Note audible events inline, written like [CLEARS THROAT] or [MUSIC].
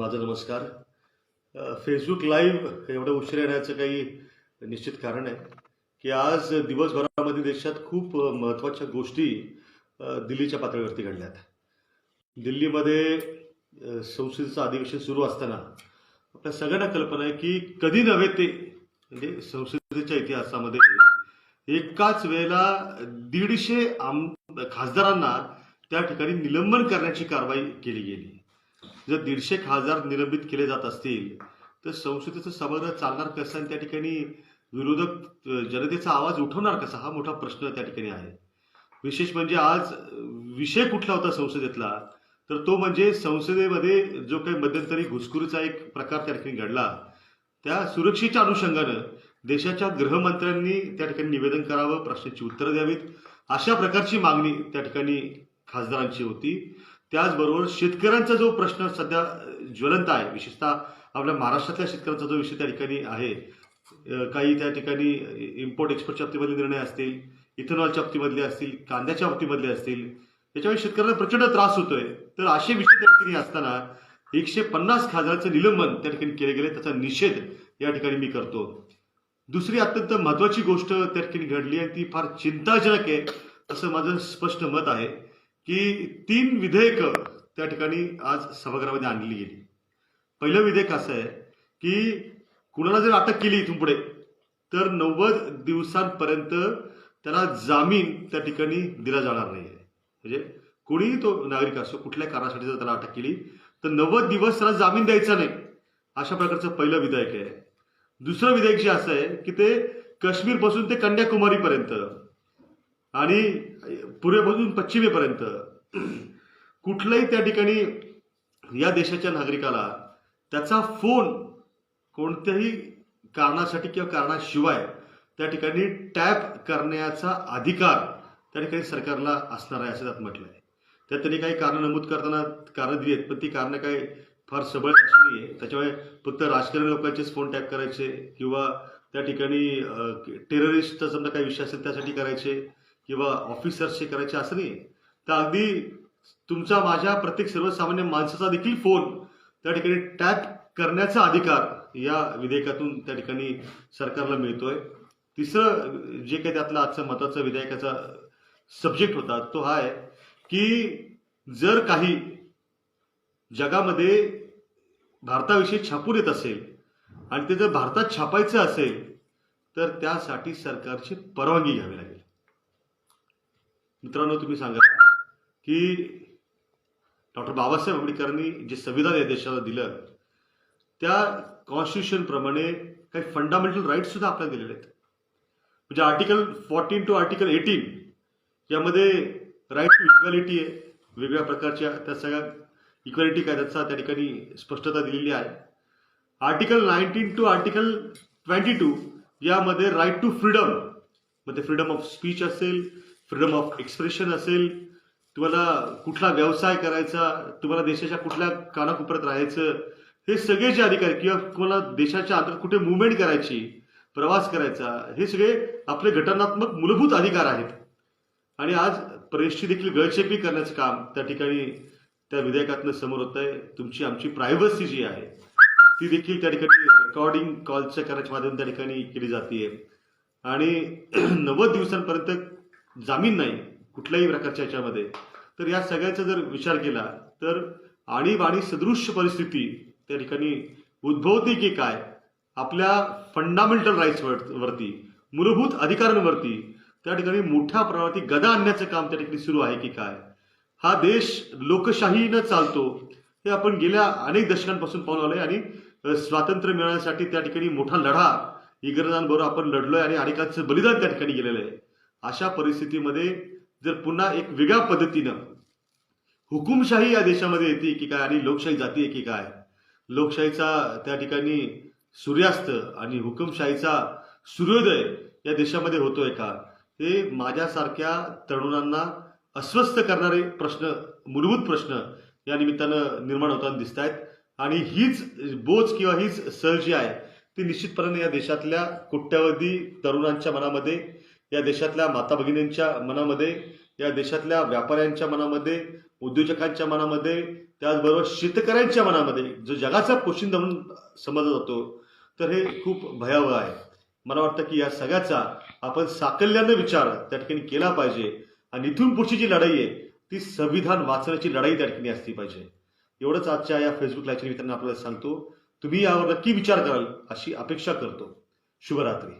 माझा नमस्कार. Facebook live एवढं उशीर येण्याचं काही निश्चित कारण आहे की आज दिवसभरामध्ये देशात खूप महत्त्वाच्या गोष्टी दिल्लीच्या पातळीवरती घडल्यात. दिल्लीमध्ये संसदेचं अधिवेशन सुरू असताना आपल्या सगळ्यांना कल्पना आहे की कधी नव्हे ते म्हणजे संसदेच्या इतिहासामध्ये एकाच वेळेला दीडशे आम खासदारांना त्या ठिकाणी निलंबन करण्याची कारवाई केली गेली. जर दीडशे खासदार निलंबित केले जात असतील तर संसदेचं सभागृह चालणार कसं आणि त्या ठिकाणी विरोधक जनतेचा आवाज उठवणार कसा? हा मोठा प्रश्न त्या ठिकाणी आहे. विशेष म्हणजे आज विषय कुठला होता संसदेतला? तर तो म्हणजे संसदेमध्ये जो काही मध्यंतरी घुसखोरीचा एक प्रकार त्या ठिकाणी घडला त्या सुरक्षेच्या अनुषंगानं देशाच्या गृहमंत्र्यांनी त्या ठिकाणी निवेदन करावं प्रश्नाची उत्तरं द्यावीत अशा प्रकारची मागणी त्या ठिकाणी खासदारांची होती. त्याचबरोबर शेतकऱ्यांचा जो प्रश्न सध्या ज्वलंत आहे विशेषतः आपल्या महाराष्ट्रातल्या शेतकऱ्यांचा जो विषय त्या ठिकाणी आहे काही त्या ठिकाणी इम्पोर्ट एक्सपोर्टच्या बाबतीमधले निर्णय असतील इथेनॉलच्या बाबतीमधले असतील कांद्याच्या बाबतीमधले असतील त्याच्यामुळे शेतकऱ्यांना प्रचंड त्रास होतोय. तर असे विषय त्या ठिकाणी असताना एकशे पन्नास खासदारांचं निलंबन त्या ठिकाणी केले गेले त्याचा निषेध या ठिकाणी मी करतो. दुसरी अत्यंत महत्वाची गोष्ट त्या ठिकाणी घडली आणि ती फार चिंताजनक आहे असं माझं स्पष्ट मत आहे. की तीन विधेयकं त्या ठिकाणी आज सभागृहामध्ये आणली गेली. पहिलं विधेयक असं आहे की कुणाला जर अटक केली इथून पुढे तर नव्वद दिवसांपर्यंत त्याला जामीन त्या ठिकाणी दिला जाणार नाही. म्हणजे कोणीही तो नागरिक असो कुठल्या कारणासाठी जर त्याला अटक केली तर नव्वद दिवस त्याला जामीन द्यायचा नाही. अशा प्रकारचं पहिलं विधेयक आहे. दुसरं विधेयक जे असं आहे की ते काश्मीरपासून ते कन्याकुमारीपर्यंत. आणि पूर्वेपासून पश्चिमेपर्यंत. कुठल्याही त्या ठिकाणी या देशाच्या नागरिकाला त्याचा फोन कोणत्याही कारणासाठी किंवा कारणाशिवाय त्या ठिकाणी टॅप करण्याचा अधिकार त्या ठिकाणी सरकारला असणार आहे असं त्यात म्हटलं आहे त्यात त्यांनी काही कारणं नमूद करताना कारणं दिली आहेत पण ती कारणं काही फार सबळ अशी नाही आहे त्याच्यामुळे फक्त राजकारणी लोकांचेच फोन टॅप करायचे किंवा त्या ठिकाणी टेररिस्टचा समजा काही विषय असेल त्यासाठी करायचे. किंवा ऑफिसर्सचे करायचे असं नाही. तर अगदी तुमचा माझ्या प्रत्येक सर्वसामान्य माणसाचा देखील फोन त्या ठिकाणी टॅप करण्याचा अधिकार या विधेयकातून त्या ठिकाणी सरकारला मिळतोय. तिसरं जे काही त्यातलं आजचं महत्वाचं विधेयकाचा सब्जेक्ट होता तो हा आहे की जर काही जगामध्ये भारताविषयी छापून येत असेल आणि ते जर भारतात छापायचं असेल तर त्यासाठी सरकारची परवानगी घ्यावी लागेल. मित्रांनो तुम्ही सांगा की डॉक्टर बाबासाहेब आंबेडकरांनी जे संविधान या देशाला दिलं त्या कॉन्स्टिट्यूशन प्रमाणे काही फंडामेंटल राईट्स सुद्धा आपल्याला दिलेले आहेत. म्हणजे article fourteen to article eighteen यामध्ये राईट टू इक्वॅलिटी आहे वेगवेगळ्या प्रकारच्या त्या सगळ्या इक्वॅलिटी कायद्याचा त्या ठिकाणी स्पष्टता दिलेली आहे. Article nineteen to article twenty two यामध्ये राईट टू फ्रीडममध्ये फ्रीडम ऑफ स्पीच असेल फ्रीडम ऑफ एक्सप्रेशन असेल तुम्हाला कुठला व्यवसाय करायचा तुम्हाला देशाच्या कुठल्या कानाकोपऱ्यात राहायचं हे सगळे जे अधिकार किंवा तुम्हाला देशाच्या अंतर्गत कुठे मुवमेंट करायची प्रवास करायचा हे सगळे आपले घटनात्मक मूलभूत अधिकार आहेत. आणि आज प्रेसची देखील गळचेपी करण्याचं काम त्या ठिकाणी त्या विधेयकातनं समोर होत आहे तुमची आमची प्रायव्हसी जी आहे ती देखील त्या ठिकाणी रेकॉर्डिंग कॉलच्या करण्याच्या माध्यमातून त्या ठिकाणी केली जाते आणि [CLEARS THROAT] नव्वद दिवसांपर्यंत जामीन नाही कुठल्याही प्रकारच्या याच्यामध्ये. तर या सगळ्याचा जर विचार केला तर आणीबाणी सदृश्य परिस्थिती त्या ठिकाणी उद्भवते की काय? आपल्या फंडामेंटल राईट्स वरती मूलभूत अधिकारांवरती त्या ठिकाणी मोठ्या प्रमाणात गदा आणण्याचं काम त्या ठिकाणी सुरू आहे की काय? हा देश लोकशाहीनं चालतो. हे आपण गेल्या अनेक दशकांपासून पाहून आलोय आणि स्वातंत्र्य मिळवण्यासाठी त्या ठिकाणी मोठा लढा इंग्रजांबरोबर आपण लढलोय आणि अनेकांचं बलिदान त्या ठिकाणी गेलेलं आहे. अशा परिस्थितीमध्ये जर पुन्हा एक वेगळ्या पद्धतीनं हुकुमशाही या देशामध्ये येते की काय आणि लोकशाही जाते की काय लोकशाहीचा त्या ठिकाणी सूर्यास्त आणि हुकुमशाहीचा सूर्योदय या देशामध्ये होतोय का? हे माझ्यासारख्या तरुणांना अस्वस्थ करणारे प्रश्न मूलभूत प्रश्न या निमित्तानं निर्माण होताना दिसत आहेत आणि हीच बोज किंवा हीच सल जी आहे ती निश्चितपणाने या देशातल्या कोट्यावधी तरुणांच्या मनामध्ये या देशातल्या माता भगिनींच्या मनामध्ये या देशातल्या व्यापाऱ्यांच्या मनामध्ये उद्योजकांच्या मनामध्ये त्याचबरोबर शेतकऱ्यांच्या मनामध्ये जो जगाचा पोशिंदा म्हणून समजला जातो तर हे खूप भयावह आहे. मला वाटतं की या सगळ्याचा आपण साकल्यानं विचार त्या ठिकाणी केला पाहिजे आणि इथून पुढची जी लढाई आहे ती संविधान वाचण्याची लढाई त्या ठिकाणी असली पाहिजे. एवढंच आजच्या या फेसबुक लाईव्हच्या मित्रांना आपल्याला सांगतो तुम्ही यावर नक्की विचार कराल अशी अपेक्षा करतो. शुभरात्री.